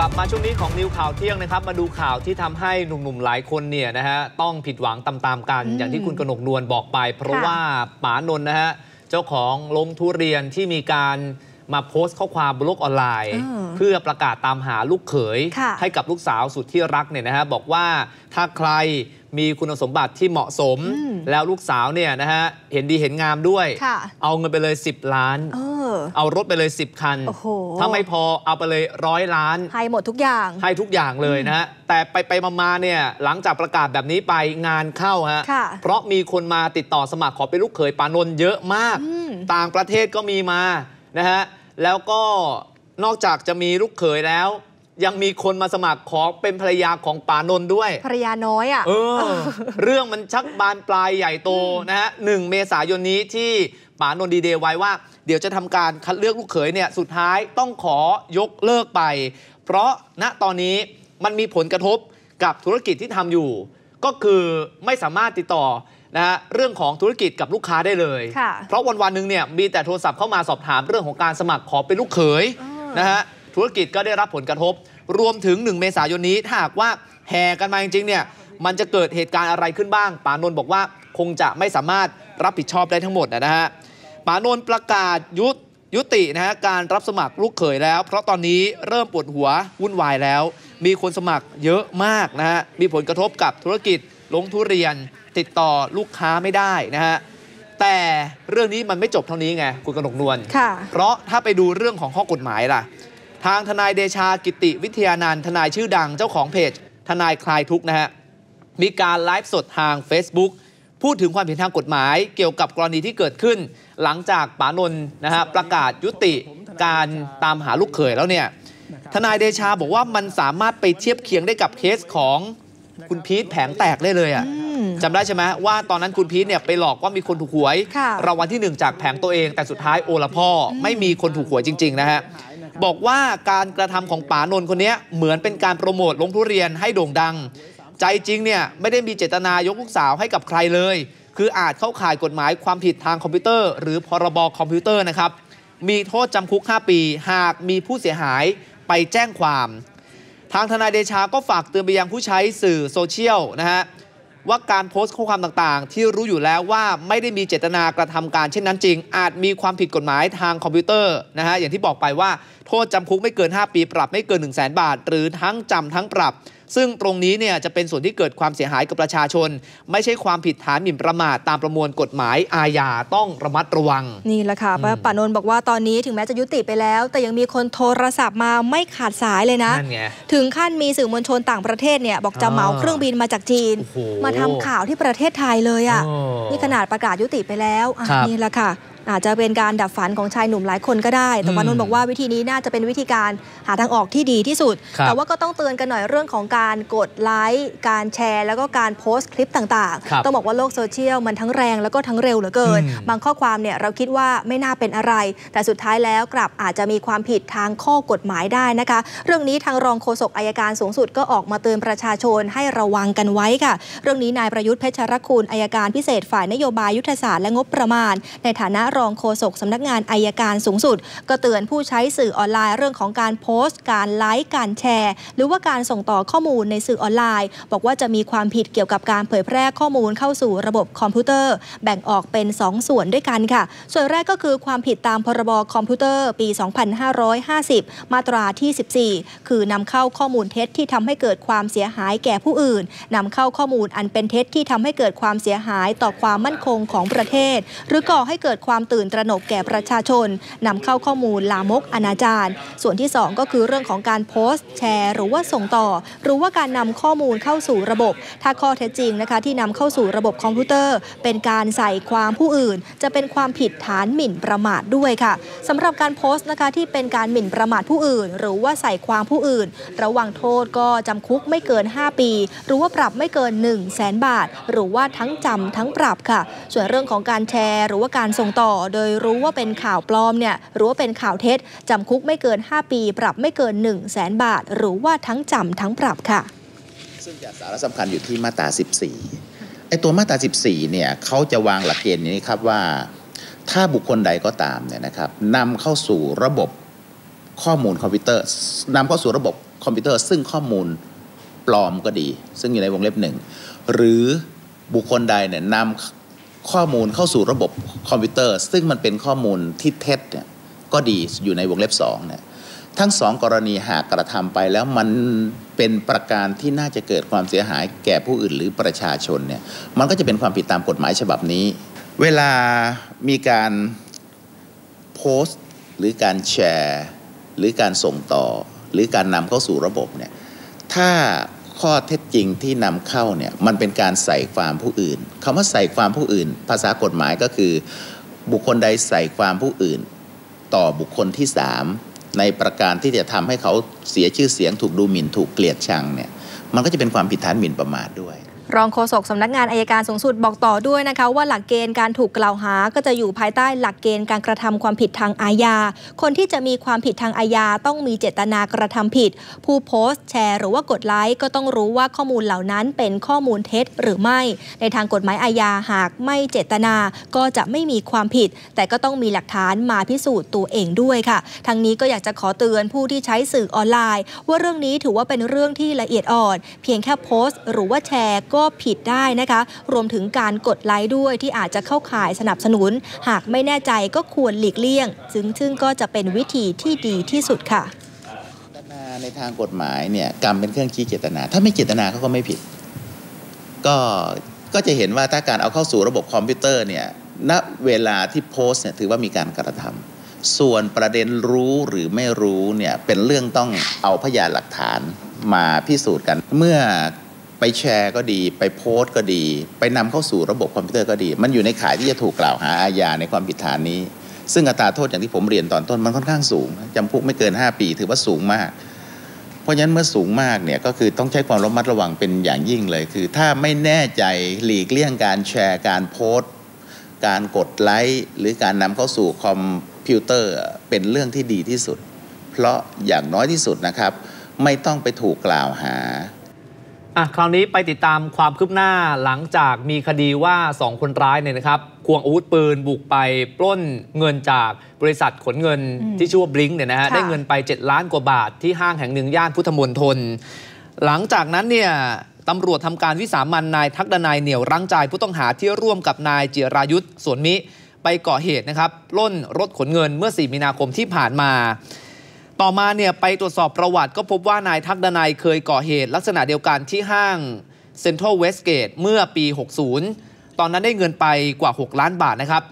ลับมาช่วงนี้ของนิวข่าวเที่ยงนะครับ มาดูข่าวที่ทำให้หนุ่มๆหลายคนเนี่ยนะฮะต้องผิดหวังตามๆกันอืมอย่างที่คุณกนกนวลบอกไป เพราะค่ะว่าป๋านนท์นะฮะเจ้าของลงทุเรียนที่มีการ มาโพสต์ข้อความบนโลกออนไลน์อืมเพื่อประกาศตามหาลูกเขยค่ะให้กับลูกสาวสุดที่รักเนี่ยนะฮะบอกว่าถ้าใครมีคุณสมบัติที่เหมาะสมอืมแล้วลูกสาวเนี่ยนะฮะเห็นดีเห็นงามด้วยค่ะเอาเงินไปเลย 10 ล้าน เออเอารถไปเลย 10 คันโอ้โหถ้าไม่พอเอาไปเลยร้อยล้าน ให้หมดทุกอย่าง ให้ทุกอย่างเลยนะฮะ แต่ไปไปมามาเนี่ยหลังจากประกาศแบบนี้ไปงานเข้าฮะค่ะเพราะมีคนมาติดต่อสมัครขอเป็นลูกเขยปานนท์เยอะมากอืมต่างประเทศก็มีมานะฮะ แล้วก็นอกจากจะมีลูกเขยแล้ว ยังมีคนมาสมัครขอเป็นภรรยาของปานนท์ด้วย ภรรยาน้อยอะเออ เรื่องมันชักบานปลายใหญ่โตนะฮะหนึ่งเมษายนนี้ที่ป๋านนท์ดีเดย์ไว้ว่า เดี๋ยวจะทำการคัดเลือกลูกเขยเนี่ยสุดท้ายต้องขอยกเลิกไป เพราะณตอนนี้มันมีผลกระทบกับธุรกิจที่ทำอยู่ ก็คือไม่สามารถติดต่อ นะฮะเรื่องของธุรกิจกับลูกค้าได้เลยค่ะเพราะวันวันๆหนึ่งเนี่ยมีแต่โทรศัพท์เข้ามาสอบถามเรื่องของการสมัครขอเป็นลูกเขยอ่านนะฮะธุรกิจก็ได้รับผลกระทบ รวมถึง 1 เมษายนนี้ถ้าหากว่าแห่กันมาจริงๆเนี่ยมันจะเกิดเหตุการณ์อะไรขึ้นบ้างป๋านนท์บอกว่าคงจะไม่สามารถรับผิดชอบได้ทั้งหมดนะฮะป๋านนท์ประกาศยุตยุตินะฮะการรับสมัครลูกเขยแล้ว เพราะตอนนี้เริ่มปวดหัววุ่นวายแล้ว มีคนสมัครเยอะมากนะฮะมีผลกระทบกับธุรกิจ ลงทุเรียนติดต่อลูกค้าไม่ได้นะฮะแต่เรื่องนี้มันไม่จบเท่านี้ไงคุณกนกนวลค่ะเพราะถ้าไปดูเรื่องของข้อกฎหมายล่ะ ทางทนายเดชากิติวิทยานันท์ทนายชื่อดังเจ้าของเพจ ทนายคลายทุกข์นะฮะมีการไลฟ์สดทาง Facebook พูดถึงความเห็นทางกฎหมาย เกี่ยวกับกรณีที่เกิดขึ้น หลังจากป๋านนท์นะฮะประกาศยุติการตามหาลูกเขยแล้วเนี่ยทนายเดชาบอกว่ามันสามารถไปเทียบเคียงได้กับเคสของ คุณพีทแผงแตกได้เลยอะ่ะอืมจำได้ใช่ไหมว่าตอนนั้นคุณพีทเนี่ยไปหลอกว่ามีคนถูกหวยค่ะรางวัลที่หนึ่งจากแผงตัวเอง แต่สุดท้ายโอละพ่ออไม่มีคนถูกหวยจริง ๆ นะฮะบอกว่าการกระทำของป๋านนท์คนเนี้ยเหมือนเป็นการโปรโมทลงทุเรียนให้โด่งดัง ใจจริงเนี่ยไม่ได้มีเจตนายกลูกสาวให้กับใครเลย คืออาจเข้าข่ายกฎหมายความผิดทางคอมพิวเตอร์ หรือพรบคอมพิวเตอร์นะครับมีโทษจำคุก 5 ปี หากมีผู้เสียหายไปแจ้งความ ทางทนายเดชาก็ฝากเตือนไปยังผู้ใช้สื่อโซเชียลนะฮะว่าการโพสต์ข้อความต่างๆ ที่รู้อยู่แล้วว่าไม่ได้มีเจตนากระทำการเช่นนั้นจริง อาจมีความผิดกฎหมายทางคอมพิวเตอร์นะฮะอย่างที่บอกไปว่าโทษจำคุกไม่เกิน 5 ปีปรับไม่เกิน 1 0 0 0 0แบาท หรือทั้งจำทั้งปรับ ซึ่งตรงนี้เนี่ยจะเป็นส่วนที่เกิดความเสียหายกับประชาชน ไม่ใช่ความผิดฐานหมิ่นประมาทตามประมวลกฎหมายอาญาต้องระมัดระวัง นี่แหละค่ะอืมป่านนท์บอกว่าตอนนี้ถึงแม้จะยุติไปแล้ว แต่ยังมีคนโทรศัพท์มาไม่ขาดสายเลยนะนั่นไงถึงขั้นมีสื่อมวลชนต่างประเทศเนี่ยบอกจะเหมาอ่าเครื่องบินมาจากจีนโอ้โหมาทำข่าวที่ประเทศไทยเลยอะโอ้นี่ขนาดประกาศยุติไปแล้วอะครับนี่แหละค่ะ อาจจะเป็นการดับฝันของชายหนุ่มหลายคนก็ได้ แต่อืมปานนท์บอกว่าวิธีนี้น่าจะเป็นวิธีการหาทางออกที่ดีที่สุดครับแต่ว่าก็ต้องเตือนกันหน่อยเรื่องของการกดไลค์การแชร์ แล้วก็การโพสต์คลิปต่างครับๆต้องบอกว่าโลกโซเชียลมันทั้งแรงแล้วก็ทั้งเร็วเหลือเกินอืมบางข้อความเนี่ยเราคิดว่าไม่น่าเป็นอะไร แต่สุดท้ายแล้วกลับอาจจะมีความผิดทางข้อกฎหมายได้นะคะ เรื่องนี้ทางรองโฆษกอายการสูงสุดก็ออกมาเตือนประชาชนให้ระวังกันไว้ค่ะ เรื่องนี้นายประยุทธ์เพชรคุณอายการพิเศษฝ่ายนโยบายยุทธศาสตร์และงบประมาณ ในฐานะรองโฆษกสำนักงานอายการสูงสุด ก็เตือนผู้ใช้สื่อออนไลน์เรื่องของการโพสต์ การไลค์การแชร์ หรือว่าการส่งต่อข้อมูลในสื่อออนไลน์ บอกว่าจะมีความผิดเกี่ยวกับการเผยแพร่ข้อมูลเข้าสู่ระบบคอมพิวเตอร์ แบ่งออกเป็น 2 ส่วนด้วยกันค่ะ ส่วนแรกก็คือความผิดตามพรบคอมพิวเตอร์ ปี 2550 มาตราที่ 14 คือนำเข้าข้อมูลเท็จที่ทำให้เกิดความเสียหายแก่ผู้อื่นนำเข้าข้อมูลอันเป็นเท็จที่ทำให้เกิดความเสียหายต่อความมั่นคงของประเทศ หรือก่อให้เกิดความตื่นตระหนกแก่ประชาชนนำเข้าข้อมูลลามกอนาจารส่วนที่ 2 ก็คือเรื่องของการโพสต์ แชร์ หรือว่าส่งต่อ หรือว่าการนำข้อมูลเข้าสู่ระบบ ถ้าข้อเท็จจริงนะคะ ที่นำเข้าสู่ระบบคอมพิวเตอร์ เป็นการใส่ความผู้อื่น จะเป็นความผิดฐานหมิ่นประมาทด้วยค่ะสำหรับการโพสต์นะคะที่เป็นการหมิ่นประมาทผู้อื่น หรือว่าใส่ความผู้อื่น ระวังโทษก็จำคุกไม่เกิน 5 ปี หรือว่าปรับไม่เกิน 1 0 0 0 0แสนบาท หรือว่าทั้งจำทั้งปรับค่ะ ส่วนเรื่องของการแชร์ หรือว่าการส่งต่อโดยรู้ว่าเป็นข่าวปลอมเนี่ยหรือว่าเป็นข่าวเท็จจำคุกไม่เกิน 5 ปี ปรับไม่เกิน 1 0 0 0 0แสนบาท หรือว่าทั้งจำทั้งปรับค่ะ ซึ่งสาระสำคัญอยู่ที่มาตรา 14 ไอ้ตัวมาตรา 14 เนี่ยเขาจะวางหลักเกณฑ์นี้ครับว่า ถ้าบุคคลใดก็ตามเนี่ยนะครับนำเข้าสู่ระบบข้อมูลคอมพิวเตอร์นำเข้าสู่ระบบคอมพิวเตอร์ ซึ่งข้อมูลปลอมก็ดี ซึ่งอยู่ในวงเล็บหนึ่งหรือบุคคลใดเนี่ยนำ ข้อมูลเข้าสู่ระบบคอมพิวเตอร์ ซึ่งมันเป็นข้อมูลที่เท็จเนี่ยก็ดีอยู่ในวงเล็บสองเนี่ยทั้งสองกรณีหากกระทำไปแล้วมันเป็นประการที่น่าจะเกิดความเสียหายแก่ผู้อื่นหรือประชาชนเนี่ยมันก็จะเป็นความผิดตามกฎหมายฉบับนี้ เวลามีการโพสต์ หรือการแชร์ หรือการส่งต่อ หรือการนำเข้าสู่ระบบเนี่ยถ้า ข้อเท็จจริงที่นำเข้าเนี่ยมันเป็นการใส่ความผู้อื่นคำว่าใส่ความผู้อื่น ภาษากฎหมายก็คือ บุคคลใดใส่ความผู้อื่น ต่อบุคคลที่สามในประการที่จะทำให้เขาเสียชื่อเสียงถูกดูหมิ่นถูกเกลียดชังเนี่ยมันก็จะเป็นความผิดฐานหมิ่นประมาทด้วย รองโฆษกสำนักงานอายการสูงสุดบอกต่อด้วยนะคะ ว่าหลักเกณฑ์การถูกกล่าวหาก็จะอยู่ภายใต้หลักเกณฑ์การกระทำความผิดทางอาญา คนที่จะมีความผิดทางอาญาต้องมีเจตนากระทำผิด ผู้โพสต์แชร์หรือว่ากดไลค์ก็ต้องรู้ว่าข้อมูลเหล่านั้นเป็นข้อมูลเท็จหรือไม่ ในทางกฎหมายอาญาหากไม่เจตนา ก็จะไม่มีความผิด แต่ก็ต้องมีหลักฐานมาพิสูจน์ตัวเองด้วยค่ะทางนี้ก็อยากจะขอเตือนผู้ที่ใช้สื่อออนไลน์ ว่าเรื่องนี้ถือว่าเป็นเรื่องที่ละเอียดอ่อน เพียงแค่โพสต์ หรือว่าแชร์ก็ผิดได้นะคะ รวมถึงการกดไลค์ด้วยที่อาจจะเข้าข่ายสนับสนุน หากไม่แน่ใจก็ควรหลีกเลี่ยง ซึ่งซึ่งก็จะเป็นวิธีที่ดีที่สุดค่ะในทางกฎหมายเนี่ยกรรมเป็นเครื่องชี้เจตนา ถ้าไม่เจตนาเขาก็ไม่ผิด ก็ก็จะเห็นว่าถ้าการเอาเข้าสู่ระบบคอมพิวเตอร์เนี่ยณเวลาที่โพสต์เนี่ยถือว่ามีการกระทำส่วนประเด็นรู้หรือไม่รู้เนี่ยเป็นเรื่องต้องเอาพยานหลักฐานมาพิสูจน์กัน เมื่อ ไปแชร์ก็ดี ไปโพสต์ก็ดี ไปนำเข้าสู่ระบบคอมพิวเตอร์ก็ดี มันอยู่ในข่ายที่จะถูกกล่าวหาอาญาในความผิดฐานนี้ ซึ่งอัตราโทษอย่างที่ผมเรียนตอนต้นมันค่อนข้างสูงจำคุกไม่เกิน 5 ปี ถือว่าสูงมาก เพราะฉะนั้นเมื่อสูงมากเนี่ยก็คือต้องใช้ความระมัดระวังเป็นอย่างยิ่งเลย คือ ถ้าไม่แน่ใจหลีกเลี่ยงการแชร์การโพสต์การกดไลค์หรือการนำเข้าสู่คอมพิวเตอร์เป็นเรื่องที่ดีที่สุด เพราะอย่างน้อยที่สุดนะครับ ไม่ต้องไปถูกกล่าวหา อะคราวนี้ไปติดตามความคืบหน้าหลังจากมีคดีว่า 2 คนร้ายเนี่ยนะครับ ควงอาวุธปืนบุกไปปล้นเงินจากบริษัทขนเงินอืมที่ชื่อว่าบลิงเนี่ยนะฮะค่ะได้เงินไป 7 ล้านกว่าบาทที่ห้างแห่งหนึ่งย่านพุทธมณฑลหลังจากนั้นเนี่ยตำรวจทำการวิสามันนายทักดนายเหนียวรั้งใจผู้ต้องหาที่ร่วมกับนายจิรายุทธ์สวนมิ ไปก่อเหตุนะครับปล้นรถขนเงินเมื่อ 4 มีนาคมที่ผ่านมา ต่อมาเนี่ยไปตรวจสอบประวัติก็พบว่านายทักดนายเคยก่อเหตุ ลักษณะเดียวกันที่ห้างเซ็นทรัลเวสเกตเมื่อปี 60 ตอนนั้นได้เงินไปกว่า 6 ล้านบาทนะครับ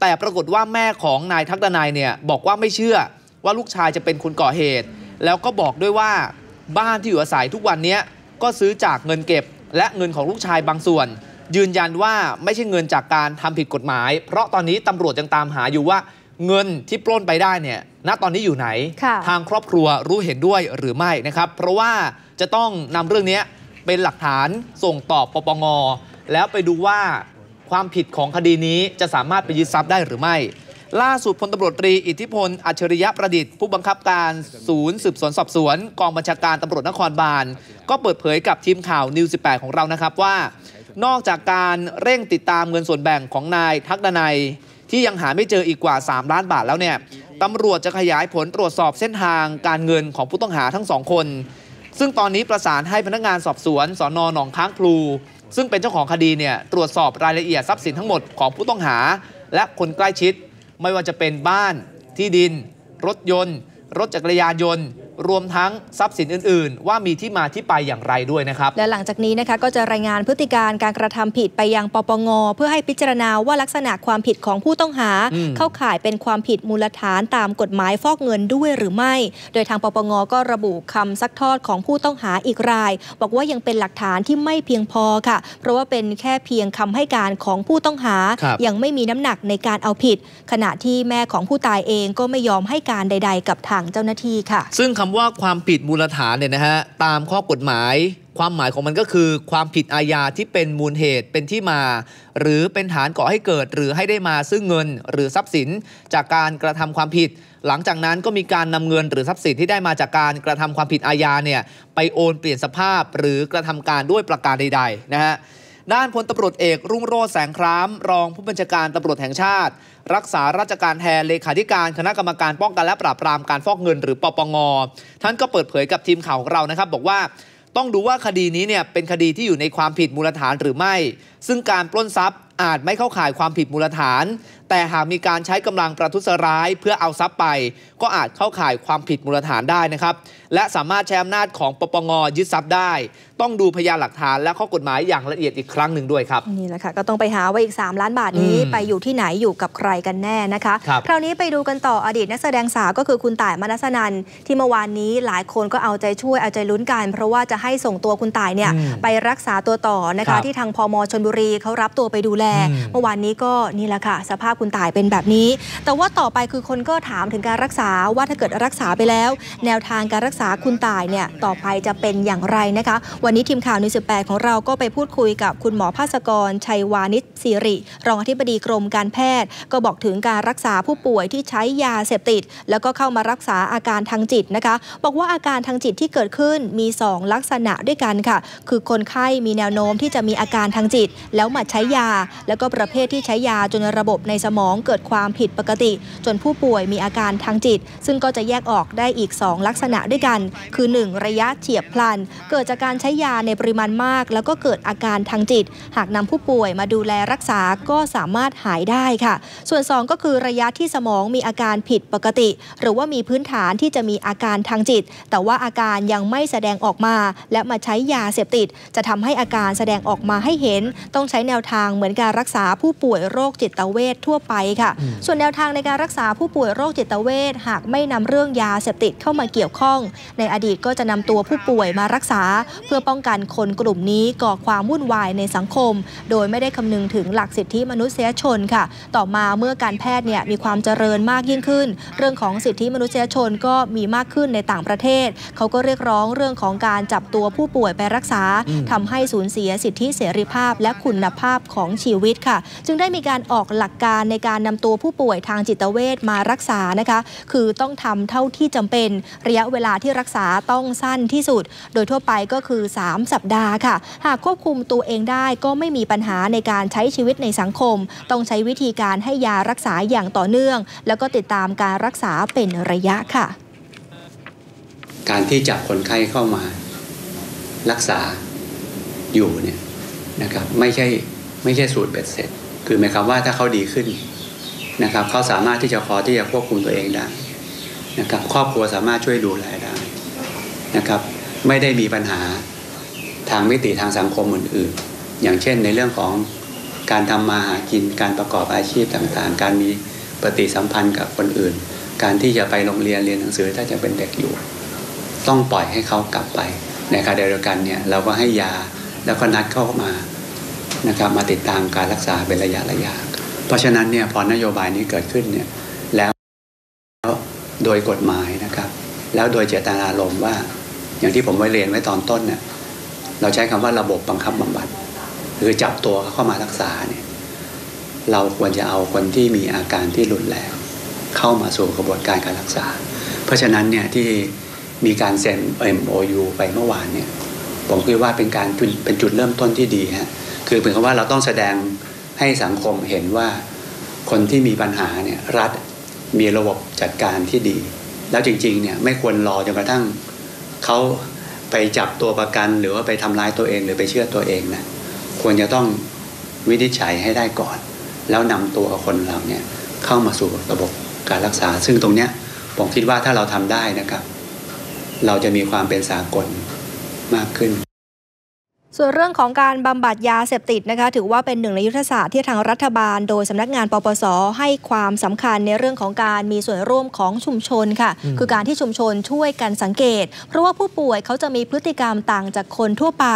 แต่ปรากฏว่าแม่ของนายทักดนายเนี่ยบอกว่าไม่เชื่อว่าลูกชายจะเป็นคนก่อเหตุ แล้วก็บอกด้วยว่าบ้านที่อยู่อาศัยทุกวันนี้ก็ซื้อจากเงินเก็บ และเงินของลูกชายบางส่วน ยืนยันว่าไม่ใช่เงินจากการทำผิดกฎหมาย เพราะตอนนี้ตำรวจยังตามหาอยู่ว่า เงินที่ปล้นไปได้เนี่ยณตอนนี้อยู่ไหนค่ะทางครอบครัวรู้เห็นด้วยหรือไม่นะครับ เพราะว่าจะต้องนำเรื่องนี้เป็นหลักฐานส่งต่อปปงแล้วไปดูว่าความผิดของคดีนี้จะสามารถไปยึดทรัพย์ได้หรือไม่ ล่าสุดพลตำรวจตรีอิทธิพล อัจฉริยะประดิษฐ์ ผู้บังคับการศูนย์สืบสวนสอบสวน กองบัญชาการตำรวจนครบาล ก็เปิดเผยกับทีมข่าวนิว 18 ของเรานะครับว่า นอกจากการเร่งติดตามเงินส่วนแบ่งของนายทักดนัย ที่ยังหาไม่เจออีกกว่า 3 ล้านบาทแล้วเนี่ยตำรวจจะขยายผลตรวจสอบเส้นทางการเงินของผู้ต้องหาทั้งสองคน ซึ่งตอนนี้ประสานให้พนักงานสอบสวนสอนอหนองค้างพลู ซึ่งเป็นเจ้าของคดีเนี่ยตรวจสอบรายละเอียดทรัพย์สินทั้งหมดของผู้ต้องหา และคนใกล้ชิด ไม่ว่าจะเป็นบ้านที่ดิน รถยนต์ รถจักรยานยนต์ รวมทั้งทรัพย์สินอื่น ๆ ว่ามีที่มาที่ไปอย่างไรด้วยนะครับ และหลังจากนี้นะคะก็จะรายงานพฤติการการกระทำผิดไปยังปปง เพื่อให้พิจารณาว่าลักษณะความผิดของผู้ต้องหาอืมเข้าข่ายเป็นความผิดมูลฐานตามกฎหมายฟอกเงินด้วยหรือไม่ โดยทางปปงก็ระบุคำซักทอดของผู้ต้องหาอีกราย บอกว่ายังเป็นหลักฐานที่ไม่เพียงพอค่ะ เพราะว่าเป็นแค่เพียงคำให้การของผู้ต้องหาครับยังไม่มีน้ำหนักในการเอาผิด ขณะที่แม่ของผู้ตายเองก็ไม่ยอมให้การใด ๆ กับทางเจ้าหน้าที่ค่ะ ซึ่งคำว่าความผิดมูลฐานเนี่ยนะฮะตามข้อกฎหมาย ความหมายของมันก็คือ ความผิดอาญาที่เป็นมูลเหตุเป็นที่มา หรือเป็นฐานก่อให้เกิด หรือให้ได้มาซึ่งเงิน หรือทรัพย์สินจากการกระทำความผิด หลังจากนั้นก็มีการนำเงินหรือทรัพย์สินที่ได้มาจากการกระทำความผิดอาญาเนี่ยไปโอนเปลี่ยนสภาพหรือกระทำการด้วยประการใดๆนะฮะ ด้านพลตำรวจเอกรุ่งโรจน์แสงครามรองผู้บัญชาการตำรวจแห่งชาติ รักษาราชการแทนเลขาธิการคณะกรรมการป้องกันและปราบปรามการฟอกเงินหรือปปงท่านก็เปิดเผยกับทีมข่าวของเรานะครับ บอกว่าต้องดูว่าคดีนี้เนี่ยเป็นคดีที่อยู่ในความผิดมูลฐานหรือไม่ ซึ่งการปล้นทรัพย์อาจไม่เข้าข่ายความผิดมูลฐาน แต่หากมีการใช้กำลังประทุษร้ายเพื่อเอาทรัพย์ไป ก็อาจเข้าข่ายความผิดมูลฐานได้นะครับ และสามารถใช้อำนาจของปปงยึดทรัพย์ได้ ต้องดูพยานหลักฐานและข้อกฎหมายอย่างละเอียดอีกครั้งหนึ่งด้วยครับนี่แหละค่ะก็ต้องไปหาว่าอีก 3 ล้านบาทนี้อืมไปอยู่ที่ไหนอยู่กับใครกันแน่นะคะครับคราวนี้ไปดูกันต่ออดีตนักแสดงสาวก็คือคุณต่ายมนัสนันที่เมื่อวานนี้หลายคนก็เอาใจช่วยเอาใจลุ้นกัน เพราะว่าจะให้ส่งตัวคุณต่ายเนี่ยอืมไปรักษาตัวต่อนะครัคะบที่ทางพมชนบุรีเขารับตัวไปดูแลอืมเมื่อวานนี้ก็นี่แหละค่ะสภาพคุณตายเป็นแบบนี้ แต่ว่าต่อไปคือคนก็ถามถึงการรักษาว่าถ้าเกิดรักษาไปแล้ว แนวทางการรักษาคุณตายเนี่ยต่อไปจะเป็นอย่างไรนะคะ วันนี้ทีมข่าวนิวสิของเราก็ไปพูดคุยกับคุณหมอภาสกร ชัยวานิชสิริ รองอธิบดีกรมการแพทย์ ก็บอกถึงการรักษาผู้ป่วยที่ใช้ยาเสพติด แล้วก็เข้ามารักษาอาการทางจิตนะคะ บอกว่าอาการทางจิตที่เกิดขึ้นมี 2 ลักษณะด้วยกันค่ะ คือคนไข้มีแนวโน้มที่จะมีอาการทางจิต แล้วมาใช้ยา แล้วก็ประเภทที่ใช้ยาจนระบบในสมองเกิดความผิดปกติ จนผู้ป่วยมีอาการทางจิต ซึ่งก็จะแยกออกได้อีก 2 ลักษณะด้วยกัน คือ 1 ระยะเฉียบพลัน เกิดจากการใช้ยาในปริมาณมาก แล้วก็เกิดอาการทางจิต หากนำผู้ป่วยมาดูแลรักษาก็สามารถหายได้ค่ะ ส่วน 2 ก็คือระยะที่สมองมีอาการผิดปกติ หรือว่ามีพื้นฐานที่จะมีอาการทางจิต แต่ว่าอาการยังไม่แสดงออกมา และมาใช้ยาเสพติด จะทำให้อาการแสดงออกมาให้เห็น ต้องใช้แนวทางเหมือนการรักษาผู้ป่วยโรคจิตเวชทั่วไปค่ะอืมส่วนแนวทางในการรักษาผู้ป่วยโรคจิตเวชหากไม่นำเรื่องยาเสพติดเข้ามาเกี่ยวข้อง ในอดีตก็จะนำตัวผู้ป่วยมารักษา เพื่อป้องกันคนกลุ่มนี้ก่อความวุ่นวายในสังคม โดยไม่ได้คำนึงถึงหลักสิทธิมนุษยชนค่ะ ต่อมาเมื่อการแพทย์เนี่ยมีความเจริญมากยิ่งขึ้น เรื่องของสิทธิมนุษยชนก็มีมากขึ้นในต่างประเทศ เขาก็เรียกร้องเรื่องของการจับตัวผู้ป่วยไปรักษาอืมทำให้สูญเสียสิทธิเสรีภาพ และคุณภาพของชีวิตค่ะ จึงได้มีการออกหลักการในการนำตัวผู้ป่วยทางจิตเวชมารักษานะคะ คือต้องทำเท่าที่จำเป็นระยะเวลาที่รักษาต้องสั้นที่สุด โดยทั่วไปก็คือ 3 สัปดาห์ค่ะ หากควบคุมตัวเองได้ก็ไม่มีปัญหาในการใช้ชีวิตในสังคม ต้องใช้วิธีการให้ยารักษาอย่างต่อเนื่อง แล้วก็ติดตามการรักษาเป็นระยะค่ะ การที่จับคนไข้เข้ามารักษาอยู่เนี่ยนะครับไม่ใช่ไม่ใช่สูตรเบ็ดเสร็จ คือหมายความว่าถ้าเขาดีขึ้นนะครับเขาสามารถที่จะพอที่จะควบคุมตัวเองได้นะครับครอบครัวสามารถช่วยดูแลได้นะครับไม่ได้มีปัญหาทางมิติทางสังคมอื่นๆ อย่างเช่นในเรื่องของการทำมาหากินการประกอบอาชีพต่างๆ การมีปฏิสัมพันธ์กับคนอื่น การที่จะไปโรงเรียนเรียนหนังสือถ้าจะเป็นเด็กอยู่ ต้องปล่อยให้เขากลับไปในขณะเดียวกันเนี่ยเราก็ให้ยาแล้วก็นัดเข้ามา นะครับมาติดตามการรักษาเป็นระยะระยะ เพราะฉะนั้นเนี่ยพอนโยบายนี้เกิดขึ้นเนี่ยแล้วโดยกฎหมายนะครับ แล้วโดยเจตนารมณ์ว่า อย่างที่ผมไว้เรียนไว้ตอนต้นเนี่ยเราใช้คำว่าระบบบังคับบำบัดคือจับตัวเข้ามารักษาเนี่ยเราควรจะเอาคนที่มีอาการที่รุนแรงเข้ามาสู่กระบวนการการรักษา เพราะฉะนั้นเนี่ยที่มีการเซ็น MOU ไปเมื่อวานเนี่ยผมคิดว่าเป็นการเป็นจุดเริ่มต้นที่ดีฮะ คือเป็นคำว่าเราต้องแสดงให้สังคมเห็นว่าคนที่มีปัญหาเนี่ยรัฐมีระบบจัดการที่ดี แล้วจริงๆเนี่ยไม่ควรรอจนกระทั่งเขาไปจับตัวประกันหรือว่าไปทำร้ายตัวเองหรือไปเชื่อตัวเองนะควรจะต้องวินิจฉัยให้ได้ก่อน แล้วนำตัวคนเราเนี่ยเข้ามาสู่ระบบการรักษา ซึ่งตรงเนี้ยผมคิดว่าถ้าเราทำได้นะครับ เราจะมีความเป็นสากลมากขึ้น ส่วนเรื่องของการบำบัดยาเสพติดนะคะถือว่าเป็นหนึ่งในยุทธศาสตร์ที่ทางรัฐบาล โดยสำนักงานปปส ให้ความสำคัญในเรื่องของการมีส่วนร่วมของชุมชนค่ะอืมคือการที่ชุมชนช่วยกันสังเกต เพราะว่าผู้ป่วยเขาจะมีพฤติกรรมต่างจากคนทั่วไป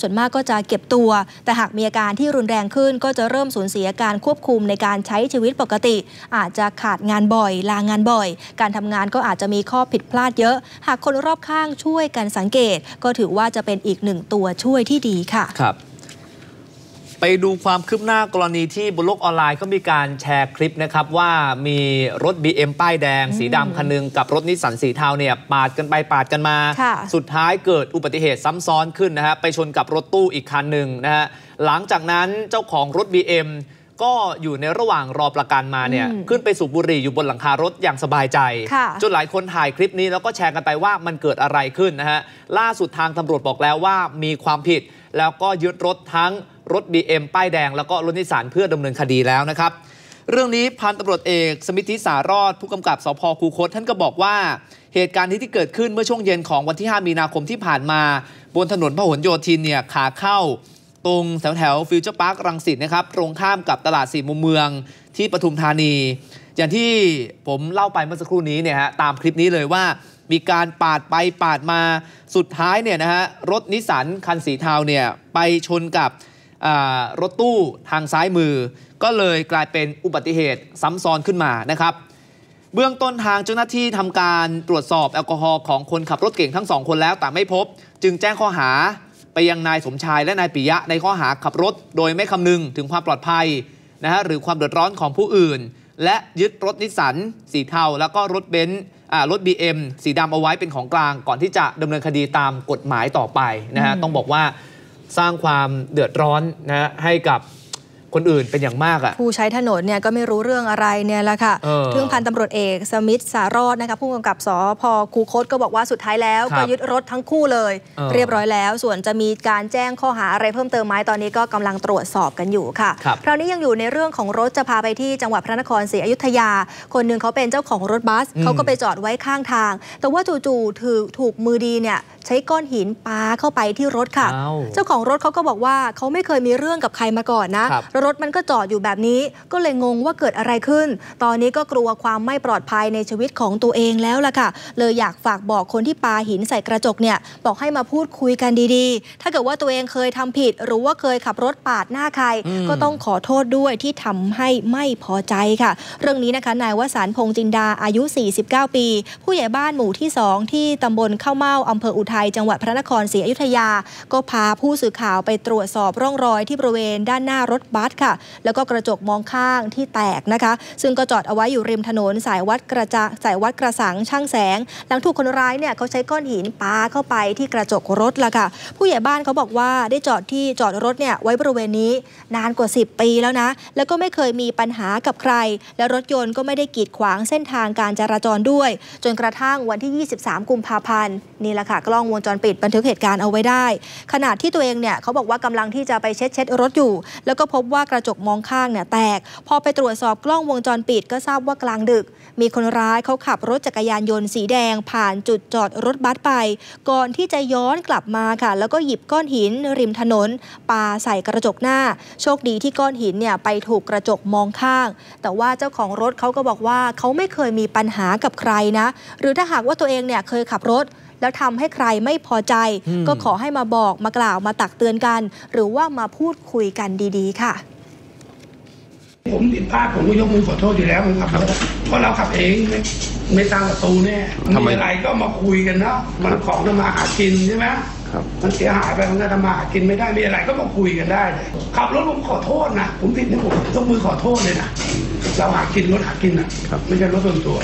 ส่วนมากก็จะเก็บตัว แต่หากมีอาการที่รุนแรงขึ้น ก็จะเริ่มสูญเสียการควบคุมในการใช้ชีวิตปกติ อาจจะขาดงานบ่อย ลางานบ่อย การทำงานก็อาจจะมีข้อผิดพลาดเยอะ หากคนรอบข้างช่วยกันสังเกต ก็ถือว่าจะเป็นอีกหนึ่งตัวช่วยที่ดีค่ะครับไปดูความคืบหน้ากรณีที่บนโลกออนไลน์เขามีการแชร์คลิปนะครับ ว่ามีรถ BM ป้ายแดง สีดำคันหนึงกับรถนิสสันสีเทาเนี่ยปาดกันไปปาดกันมาค่ะสุดท้ายเกิดอุบัติเหตุซ้ำซ้อนขึ้นนะฮะไปชนกับรถตู้อีกคันหนึ่งนะฮะหลังจากนั้นเจ้าของรถ BM ก็อยู่ในระหว่างรอประกันมาเนี่ยอืมขึ้นไปสูบบุหรี่อยู่บนหลังคารถอย่างสบายใจค่ะจนหลายคนถ่ายคลิปนี้แล้วก็แชร์กันไปว่ามันเกิดอะไรขึ้นนะฮะล่าสุดทางตำรวจบอกแล้วว่ามีความผิด แล้วก็ยึดรถทั้งรถ BM ป้ายแดง แล้วก็รถนิสสันเพื่อดำเนินคดีแล้วนะครับเรื่องนี้พันตำรวจเอกสมิทธิสารอด ผู้กำกับสพคูคตท่านก็บอกว่า เหตุการณ์ที่ที่เกิดขึ้นเมื่อช่วงเย็นของวันที่ 5 มีนาคมที่ผ่านมา บนถนนพหลโยธินเนี่ยขาเข้า ตรงแถวแถวฟิวเจอร์พาร์ครังสิตนะครับ ตรงข้ามกับตลาดสี่มุมเมืองที่ปทุมธานี อย่างที่ผมเล่าไปเมื่อสักครู่นี้เนี่ยฮะตามคลิปนี้เลยว่ามีการปาดไปปาดมาสุดท้ายเนี่ยนะฮะรถนิสสันคันสีเทาเนี่ยไปชนกับรถตู้ทางซ้ายมือ ก็เลยกลายเป็นอุบัติเหตุซ้ำซ้อนขึ้นมานะครับ เบื้องต้นทางเจ้าหน้าที่ทำการตรวจสอบแอลกอฮอล์ของคนขับรถเก่งทั้งสองคนแล้วแต่ไม่พบ จึงแจ้งข้อหา ไปยังนายสมชายและนายปิยะในข้อหาขับรถ โดยไม่คำนึงถึงความปลอดภัยนะฮะหรือความเดือดร้อนของผู้อื่น และยึดรถนิสสันสีเทาแล้วก็รถเบนซ์อ่ารถ BM สีดำเอาไว้เป็นของกลาง ก่อนที่จะดำเนินคดีตามกฎหมายต่อไปนะฮะต้องบอกว่าสร้างความเดือดร้อนนะฮะให้กับ คนอื่นเป็นอย่างมากอะ ผู้ใช้ถนนเนี่ยก็ไม่รู้เรื่องอะไรเนี่ยแหละค่ะเออซึ่งพันตำรวจเอกสมิทธสารอดนะคะผู้กำกับสพคูคตก็บอกว่าสุดท้ายแล้วครับก็ยึดรถทั้งคู่เลยเออเรียบร้อยแล้ว ส่วนจะมีการแจ้งข้อหาอะไรเพิ่มเติมไหมตอนนี้ก็กำลังตรวจสอบกันอยู่ค่ะครับคราวนี้ยังอยู่ในเรื่องของรถจะพาไปที่จังหวัดพระนครศรีอยุธยา คนหนึ่งเขาเป็นเจ้าของรถบัสอืมเขาก็ไปจอดไว้ข้างทาง แต่ว่าจู่ๆถูกถูกมือดีเนี่ยใช้ก้อนหินปาเข้าไปที่รถค่ะอ้าวเจ้าของรถเขาก็บอกว่าเขาไม่เคยมีเรื่องกับใครมาก่อนนะครับแล้วรถมันก็จอดอยู่แบบนี้ ก็เลยงงว่าเกิดอะไรขึ้น ตอนนี้ก็กลัวความไม่ปลอดภัยในชีวิตของตัวเองแล้วล่ะค่ะ เลยอยากฝากบอกคนที่ปาหินใส่กระจกเนี่ยบอกให้มาพูดคุยกันดีๆ ถ้าเกิดว่าตัวเองเคยทำผิด หรือว่าเคยขับรถปาดหน้าใครอืมก็ต้องขอโทษด้วยที่ทำให้ไม่พอใจค่ะ เรื่องนี้นะคะนายวสานพงษ์จินดาอายุ 49 ปี ผู้ใหญ่บ้านหมู่ที่ 2 ที่ตำบลข้าวเม่าอำเภออุทัยจังหวัดพระนครศรีอยุธยา ก็พาผู้สื่อข่าวไปตรวจสอบร่องรอยที่บริเวณด้านหน้ารถบัสค่ะ แล้วก็กระจกมองข้างที่แตกนะคะ ซึ่งก็จอดเอาไว้อยู่ริมถนนสายวัดกระจสายวัดกระสังช่างแสง หลังถูกคนร้ายเนี่ยเขาใช้ก้อนหินปาเข้าไปที่กระจกรถละค่ะ ผู้ใหญ่บ้านเขาบอกว่าได้จอดที่จอดรถเนี่ยไว้บริเวณนี้นานกว่า 10 ปีแล้วนะ แล้วก็ไม่เคยมีปัญหากับใคร และรถยนต์ก็ไม่ได้กีดขวางเส้นทางการจราจรด้วย จนกระทั่งวันที่ 23 กุมภาพันธ์นี่แหละค่ะกล้องวงจรปิดบันทึกเหตุการณ์เอาไว้ได้ ขณะที่ตัวเองเนี่ยเขาบอกว่ากำลังที่จะไปเช็ดเช็ดรถอยู่ แล้วก็พบว่ากระจกมองข้างเนี่ยแตก พอไปตรวจสอบกล้องวงจรปิดก็ทราบว่ากลางดึก มีคนร้ายเขาขับรถจักรยานยนต์สีแดง ผ่านจุดจอดรถบัสไป ก่อนที่จะย้อนกลับมาค่ะ แล้วก็หยิบก้อนหินริมถนนปาใส่กระจกหน้า โชคดีที่ก้อนหินเนี่ยไปถูกกระจกมองข้าง แต่ว่าเจ้าของรถเขาก็บอกว่าเขาไม่เคยมีปัญหากับใครนะ หรือถ้าหากว่าตัวเองเนี่ยเคยขับรถ แล้วทำให้ใครไม่พอใจอืมก็ขอให้มาบอกมากล่าวมาตักเตือนกัน หรือว่ามาพูดคุยกันดีๆ ค่ะ ผมผิดพลาดผมก็ยกมือขอโทษอยู่แล้วผมขับรถเพราะเราขับเองไม่ไม่ตั้งประตูแน่ทำไมมีอะไรก็มาคุยกันเนาะมันของทำมาหากินใช่ไหมครับมันเสียหายไปมันก็ทำมาหากินไม่ได้มีอะไรก็มาคุยกันได้เลยขับรถผมขอโทษนะผมผิดนี่ผมยกมือขอโทษเลยนะเราหากินรถหากินนะครับไม่ใช่รถส่วนตัว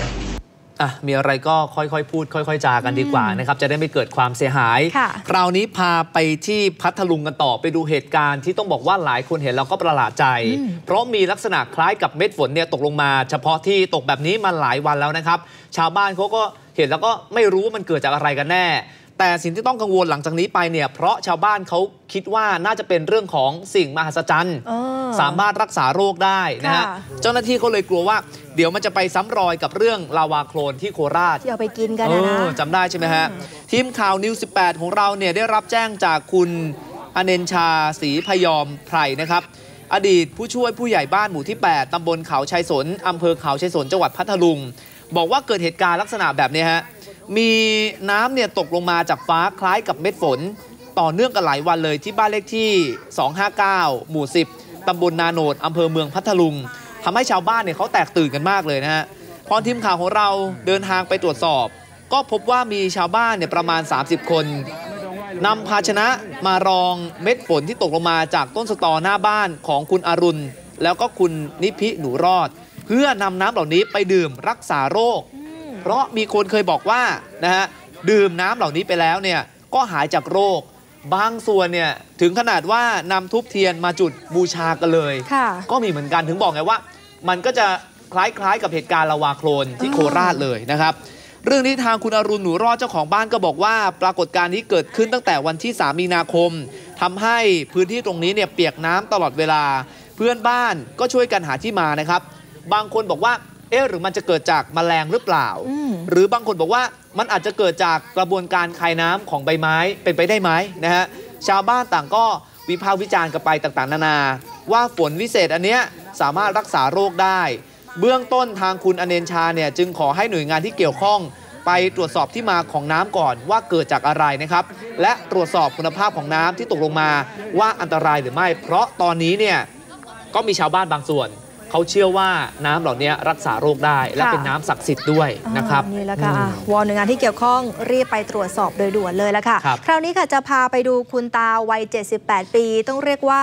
อะมีอะไรก็ค่อยๆ พูด ค่อย ๆ จากันดีกว่านะครับจะได้ไม่เกิดความเสียหายค่ะคราวนี้พาไปที่พัทลุงกันต่อไปดูเหตุการณ์ที่ต้องบอกว่าหลายคนเห็นแล้วก็ประหลาดใจอืมเพราะมีลักษณะคล้ายกับเม็ดฝนเนี่ยตกลงมา เฉพาะที่ตกแบบนี้มาหลายวันแล้วนะครับ ชาวบ้านเขาก็เห็นแล้วก็ไม่รู้ว่ามันเกิดจากอะไรกันแน่ แต่สิ่งที่ต้องกังวลหลังจากนี้ไปเนี่ยเพราะชาวบ้านเขาคิดว่าน่าจะเป็นเรื่องของสิ่งมหัศจรรย์เออสามารถรักษาโรคได้นะฮะค่ะเจ้าหน้าที่เขาเลยกลัวว่า เดี๋ยวมันจะไปซ้ำรอยกับเรื่องลาวาโคลนที่โคราชที่เอาไปกินกันเอนะนะอจำได้ใช่ไหมฮะทีมข่าวนิว 18 ของเราเนี่ยได้รับแจ้งจากคุณอเนนชาศรีพยอมไพรนะครับ อดีตผู้ช่วยผู้ใหญ่บ้านหมู่ที่ 8 ตำบลเขาชัยสนอำเภอเขาชัยสนจังหวัดพัทลุง บอกว่าเกิดเหตุการณ์ลักษณะแบบนี้ฮะ มีน้ำเนี่ยตกลงมาจากฟ้าคล้ายกับเม็ดฝน ต่อเนื่องกันหลายวันเลยที่บ้านเลขที่ 259 หมู่ 10 ตำบลนาโนดอำเภอเมืองพัทลุงทำให้ชาวบ้านเนี่ยเขาแตกตื่นกันมากเลยนะฮะพอทีมข่าวของเราเดินทางไปตรวจสอบ ก็พบว่ามีชาวบ้านเนี่ยประมาณ 30 คนนำภาชนะมารองเม็ดฝนที่ตกลงมาจากต้นสตอหน้าบ้านของคุณอรุณ แล้วก็คุณนิพิหนูรอด เพื่อนำน้ำเหล่านี้ไปดื่มรักษาโรค เพราะมีคนเคยบอกว่านะฮะดื่มน้ำเหล่านี้ไปแล้วเนี่ยก็หายจากโรค บางส่วนเนี่ยถึงขนาดว่านำทุบเทียนมาจุดบูชากันเลยค่ะก็มีเหมือนกันถึงบอกไงว่า มันก็จะคล้ายๆ กับเหตุการณ์ละวาโคลนที่อืมโคราชเลยนะครับเรื่องนี้ทางคุณอรุณหนูรอดเจ้าของบ้านก็บอกว่า ปรากฏการณ์นี้เกิดขึ้นตั้งแต่วันที่ 3 มีนาคมทำให้พื้นที่ตรงนี้เนี่ยเปียกน้ำตลอดเวลา เพื่อนบ้านก็ช่วยกันหาที่มานะครับ บางคนบอกว่า เอ๊ะหรือมันจะเกิดจากแมลงหรือเปล่าอืมหรือบางคนบอกว่ามันอาจจะเกิดจากกระบวนการคายน้ำของใบไม้เป็นไปได้ไหมนะฮะชาวบ้านต่างก็วิพากษ์วิจารณ์กันไปต่างๆ นานา ว่าฝนวิเศษอันเนี้ยสามารถรักษาโรคได้ เบื้องต้นทางคุณอเนนชาเนี่ยจึงขอให้หน่วยงานที่เกี่ยวข้อง ไปตรวจสอบที่มาของน้ำก่อนว่าเกิดจากอะไรนะครับ และตรวจสอบคุณภาพของน้ำที่ตกลงมาว่าอันตรายหรือไม่ เพราะตอนนี้เนี่ยก็มีชาวบ้านบางส่วน เขาเชื่อว่าน้ำเหล่านี้รักษาโรคได้ และค่ะเป็นน้ำศักดิ์สิทธิ์ด้วยนะครับอ่านี่แหละค่ะอะวอนหน่วยงานที่เกี่ยวข้องรีบไปตรวจสอบโดยด่วนเลยละค่ะครับคราวนี้ค่ะจะพาไปดูคุณตาวัย 78 ปี ต้องเรียกว่า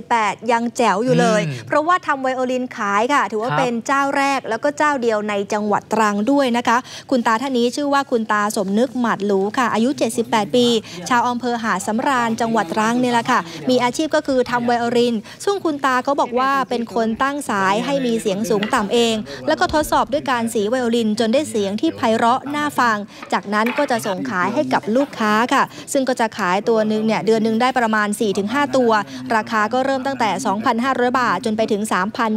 78 ยังแจ๋วอยู่เลยอืมเพราะว่าทำไวโอลินขายค่ะ ถือว่าครับเป็นเจ้าแรกแล้วก็เจ้าเดียวในจังหวัดตรังด้วยนะคะ คุณตาท่านนี้ชื่อว่าคุณตาสมนึกหมัดหลูค่ะ อายุ 78 ปี ชาวอำเภอหาดสำราญจังหวัดตรังเนี่ยแหละค่ะ มีอาชีพก็คือทำไวโอลิน ซึ่งคุณตาเขาบอกว่าเป็นคนตั้งสายให้มีเสียงสูงต่ำเอง แล้วก็ทดสอบด้วยการสีไวโอลินจนได้เสียงที่ไพเราะน่าฟัง จากนั้นก็จะส่งขายให้กับลูกค้าค่ะ ซึ่งก็จะขายตัวหนึ่งเนี่ยเดือนหนึ่งได้ประมาณ 4-5 ตัว ราคาก็เริ่มตั้งแต่ 2,500 บาท จนไปถึง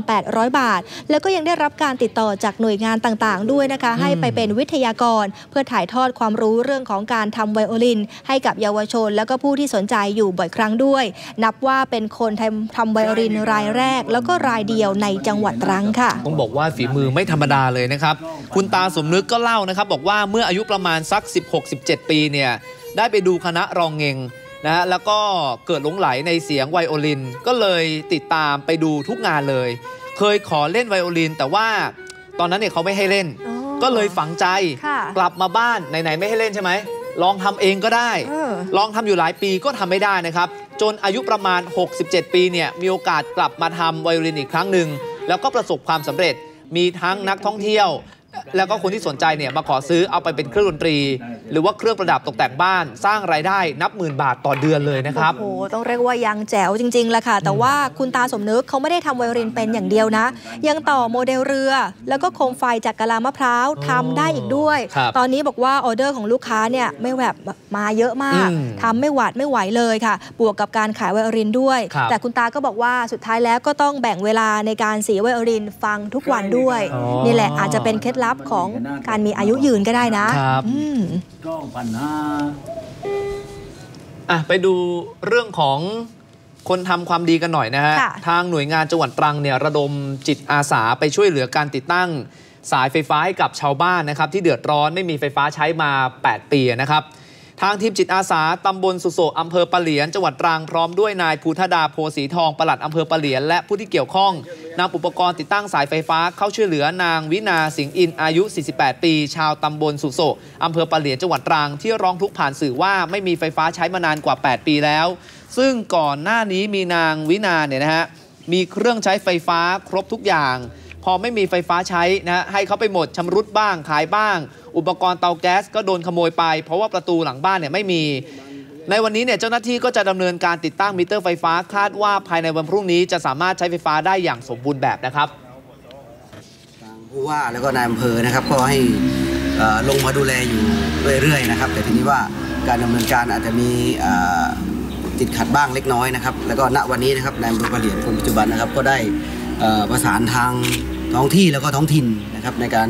3,800 บาท แล้วก็ยังได้รับการติดต่อจากหน่วยงานต่างๆ ด้วยนะคะ ให้ไปเป็นวิทยากร เพื่อถ่ายทอดความรู้เรื่องของการทำไวโอลิน ให้กับเยาวชน แล้วก็ผู้ที่สนใจอยู่บ่อยครั้งด้วย นับว่าเป็นคนทำทำไวโอลินรายแรก แล้วก็รายเดียวในจังหวัดตรังค่ะ ต้องบอกว่าฝีมือไม่ธรรมดาเลยนะครับ คุณตาสมนึกก็เล่านะครับ บอกว่าเมื่ออายุประมาณสัก 16-17 ปีเนี่ยได้ไปดูคณะรองเงงนะฮะแล้วก็เกิดหลงไหลในเสียงไวโอลิน ก็เลยติดตามไปดูทุกงานเลย เคยขอเล่นไวโอลิน แต่ว่าตอนนั้นเนี่ยเขาไม่ให้เล่นอ๋อก็เลยฝังใจค่ะกลับมาบ้านไหนๆไม่ให้เล่นใช่ไหมลองทำเองก็ได้เออลองทำอยู่หลายปีก็ทำไม่ได้นะครับ จนอายุประมาณ 67 ปีเนี่ยมีโอกาสกลับมาทำไวโอลินอีกครั้งหนึ่งแล้วก็ประสบความสำเร็จมีทั้งนักท่องเที่ยว แล้วก็คนที่สนใจเนี่ยมาขอซื้อเอาไปเป็นเครื่องดนตรี หรือว่าเครื่องประดับตกแต่งบ้าน สร้างรายได้นับหมื่นบาทต่อเดือนเลยนะครับโอ้โหต้องเรียกว่ายังแจ๋วจริงๆแหละค่ะ แต่ว่าคุณตาสมนึกเขาไม่ได้ทำไวโอลินเป็นอย่างเดียวนะ ยังต่อโมเดลเรือ แล้วก็โคมไฟจากกะลามะพร้าวทำได้อีกด้วยครับตอนนี้บอกว่าออเดอร์ของลูกค้าเนี่ยไม่แบบมาเยอะมากอืมทำไม่หวาดไม่ไหวเลยค่ะ บวกกับการขายไวโอลินด้วยครับแต่คุณตาก็บอกว่าสุดท้ายแล้วก็ต้องแบ่งเวลาในการสีไวโอลินฟังทุกวันด้วยอ๋อนี่แหละอาจจะเป็นเคล็ดลับของการมีอายุยืนก็ได้นะครับอืมก็ปัญหาอะไปดูเรื่องของคนทำความดีกันหน่อยนะฮะค่ะทางหน่วยงานจังหวัดตรังเนี่ยระดมจิตอาสาไปช่วยเหลือการติดตั้งสายไฟฟ้าให้กับชาวบ้านนะครับ ที่เดือดร้อนไม่มีไฟฟ้าใช้มา 8 ปีนะครับ ทางทีมจิตอาสาตำบลสุโสอำเภอปะเหลียน จังหวัดตรังพร้อมด้วยนายภูธดาโพสีทองปลัดอำเภอปะเหลียน และผู้ที่เกี่ยวข้องนำอุปกรณ์ติดตั้งสายไฟฟ้าเข้าช่วยเหลือนางวินาสิงห์อินอายุ 48 ปี ชาวตำบลสุโสอำเภอปะเหลียนจังหวัดตรังที่ร้องทุกข์ผ่านสื่อว่าไม่มีไฟฟ้าใช้มานานกว่า 8 ปีแล้ว ซึ่งก่อนหน้านี้มีนางวินาเนี่ยนะฮะมีเครื่องใช้ไฟฟ้าครบทุกอย่าง พอไม่มีไฟฟ้าใช้นะฮะให้เขาไปหมดชำรุดบ้างขายบ้าง อุปกรณ์เตาแก๊สก็โดนขโมยไป เพราะว่าประตูหลังบ้านเนี่ยไม่มี ในวันนี้เนี่ยเจ้าหน้าที่ก็จะดำเนินการติดตั้งมิเตอร์ไฟฟ้าคาดว่าภายในวันพรุ่งนี้จะสามารถใช้ไฟฟ้าได้อย่างสมบูรณ์แบบนะครับผู้ว่าแล้วก็นายอำเภอนะครับก็ให้ลงมาดูแลอยู่เรื่อยๆนะครับ แต่ทีนี้ว่าการดำเนินการอาจจะมีติดขัดบ้างเล็กน้อยนะครับ แล้วก็ณวันนี้นะครับนายอำเภอปะเหลียนคนปัจจุบันนะครับก็ได้ประสานทางท้องที่แล้วก็ท้องถิ่นนะครับในการ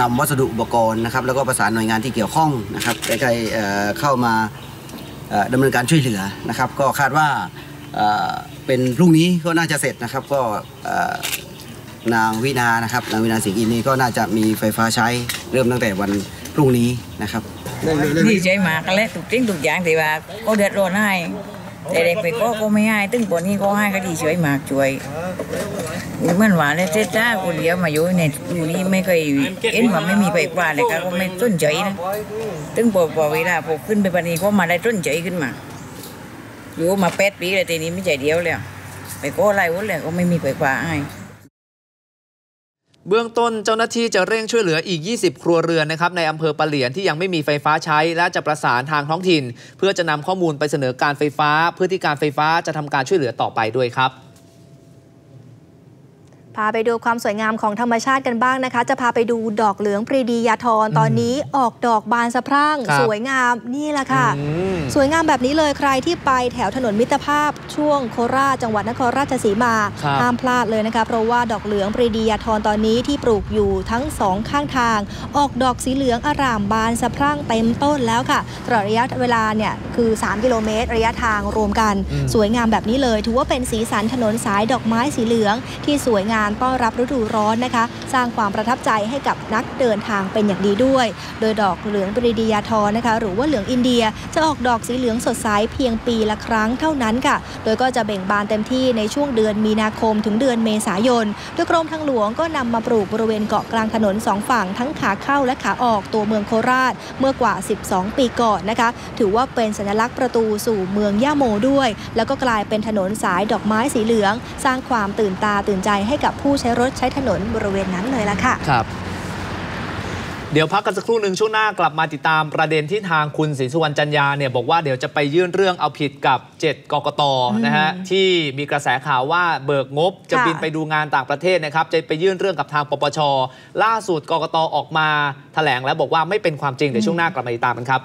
นำวัสดุอุปกรณ์นะครับ แล้วก็ประสานหน่วยงานที่เกี่ยวข้องนะครับได้ใครเอ่อเข้ามาดำเนินการช่วยเหลือนะครับ ก็คาดว่าเป็นพรุ่งนี้ก็น่าจะเสร็จนะครับก็นางวินานะครับนางวินาสิงห์อินนี่ก็น่าจะมีไฟฟ้าใช้เริ่มตั้งแต่วันพรุ่งนี้นะครับดีใจมากและถูกทิ้งถูกอย่างที่ว่าก็เดือดร้อนให้ แต่เด็กไปก็ก็ไม่ให้ตึงปนนี้ก็ให้ก็ดีช่วยมากช่วยเหมือนว่าเลยเจ๊จ้าคนเดียวมาอยู่ในอยู่นี่ไม่เคยเอ็นว่าไม่มีไปกว่าเลยก็ไม่ต้นใจนะตึงพอพอเวลาพอขึ้นไปปนนี้ก็มาได้ต้นใจขึ้นมา อยู่มาแปดปีเลยทีนี้ไม่ใจเดียวเลยไปก็ไล่วนเลยก็ไม่มีไปกว่าให้ เบื้องต้นเจ้าหน้าที่จะเร่งช่วยเหลืออีก 20 ครัวเรือนนะครับในอำเภอปะเหลียนที่ยังไม่มีไฟฟ้าใช้ และจะประสานทางท้องถิ่น เพื่อจะนำข้อมูลไปเสนอการไฟฟ้า เพื่อที่การไฟฟ้าจะทำการช่วยเหลือต่อไปด้วยครับาไปดูความสวยงามของธรรมชาติกันบ้างนะคะ จะพาไปดูดอกเหลืองปรีดียาทรตอนนี้ออกดอกบานสะพรั่งครับสวยงามนี่แหละค่ะอืมสวยงามแบบนี้เลยใครที่ไปแถวถนนมิตรภาพช่วงโคราชจังหวัดนครราชสีมาครับห้ามพลาดเลยนะคะ เพราะว่าดอกเหลืองปรีดียาทรตอนนี้ที่ปลูกอยู่ทั้งสองข้างทาง ออกดอกสีเหลืองอร่ามบานสะพรั่งเต็มต้นแล้วค่ะตลอดระยะเวลาเนี่ยคือ 3 กิโลเมตร ระยะทางรวมกันอืมสวยงามแบบนี้เลย ถือว่าเป็นสีสันถนนสายดอกไม้สีเหลืองที่สวยงามต้อนรับฤดูร้อนนะคะ สร้างความประทับใจให้กับนักเดินทางเป็นอย่างดีด้วย โดยดอกเหลืองปริดียาทรนะคะ หรือว่าเหลืองอินเดียจะออกดอกสีเหลืองสดใสเพียงปีละครั้งเท่านั้นค่ะ โดยก็จะเบ่งบานเต็มที่ในช่วงเดือนมีนาคมถึงเดือนเมษายน โดยกรมทางหลวงก็นำมาปลูกบริเวณเกาะกลางถนนสองฝั่งทั้งขาเข้าและขาออกตัวเมืองโคราชเมื่อกว่า 12 ปีก่อนนะคะ ถือว่าเป็นสัญลักษณ์ประตูสู่เมืองย่าโมด้วย แล้วก็กลายเป็นถนนสายดอกไม้สีเหลือง สร้างความตื่นตาตื่นใจให้กับผู้ใช้รถใช้ถนนบริเวณนั้นเลยละค่ะครับ เดี๋ยวพักกันสักครู่หนึ่งช่วงหน้ากลับมาติดตามประเด็นที่ทางคุณศรีสุวรรณจันยาเนี่ยบอกว่าเดี๋ยวจะไปยื่นเรื่องเอาผิดกับ 7กกตนะฮะที่มีกระแสข่าวว่าเบิกงบจะค่ะบินไปดูงานต่างประเทศนะครับจะไปยื่นเรื่องกับทางปปชล่าสุดกกตออกมาแถลงแล้วบอกว่าไม่เป็นความจริงเดี๋ยวช่วงหน้ากลับมาติดตามกันครับ